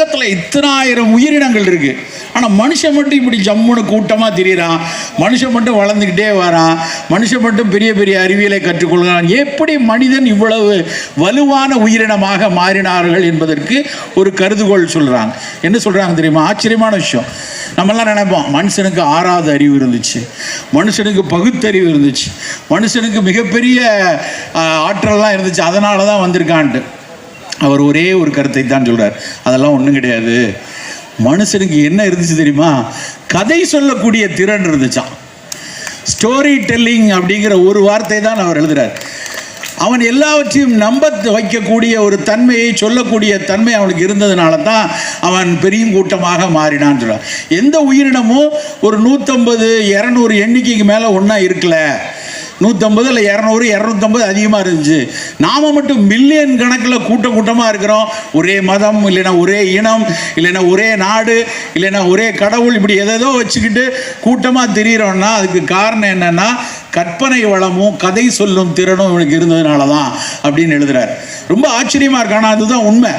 உலகத்தில் இத்தனாயிரம் உயிரினங்கள் இருக்குது ஆனால் மனுஷன் மட்டும் இப்படி ஜம்முன்னு கூட்டமாக திரியிறான். மனுஷன் மட்டும் வளர்ந்துக்கிட்டே வரான். மனுஷன் மட்டும் பெரிய பெரிய அறிவியலை கற்றுக்கொள்கிறான். எப்படி மனிதன் இவ்வளவு வலுவான உயிரினமாக மாறினார்கள் என்பதற்கு ஒரு கருதுகோள் சொல்கிறாங்க என்ன சொல்கிறாங்க தெரியுமா? ஆச்சரியமான விஷயம். நம்மெல்லாம் நினைப்போம் மனுஷனுக்கு ஆறாவது அறிவு இருந்துச்சு. மனுஷனுக்கு பகுத்தறிவு இருந்துச்சு. மனுஷனுக்கு மிகப்பெரிய ஆற்றல்லாம் இருந்துச்சு. அதனால தான் வந்திருக்கான்ட்டு. அவர் ஒரே ஒரு கருத்தை தான் சொல்கிறார் அதெல்லாம் ஒன்றும் கிடையாது. மனுஷனுக்கு என்ன இருந்துச்சு தெரியுமா? கதை சொல்லக்கூடிய திறன் இருந்துச்சான் ஸ்டோரி டெல்லிங் அப்படிங்கிற ஒரு வார்த்தை தான் அவர் எழுதுகிறார் அவன் எல்லாவற்றையும் நம்ப வைக்கக்கூடிய ஒரு தன்மையை சொல்லக்கூடிய தன்மை அவனுக்கு இருந்ததுனால தான் அவன் பெரிய கூட்டமாக மாறினான்னு சொல்கிறான் எந்த உயிரினமும் ஒரு நூற்றம்பது இரநூறு எண்ணிக்கைக்கு மேலே ஒன்றா இருக்கல. நூற்றம்பது இல்லை இரநூறு இரநூத்தம்பது அதிகமாக இருந்துச்சு. நாம் மட்டும் மில்லியன் கணக்கில் கூட்டம் கூட்டமாக இருக்கிறோம். ஒரே மதம் இல்லைன்னா ஒரே இனம் இல்லைன்னா ஒரே நாடு இல்லைன்னா ஒரே கடவுள் இப்படி எதோ வச்சுக்கிட்டு கூட்டமாக தெரிகிறோன்னா அதுக்கு காரணம் என்னென்னா கற்பனை வளமும் கதை சொல்லும் திறனும் இவனுக்கு இருந்ததுனால தான் அப்படின்னு எழுதுகிறார் ரொம்ப ஆச்சரியமாக இருக்கு ஆனால் அதுதான் உண்மை.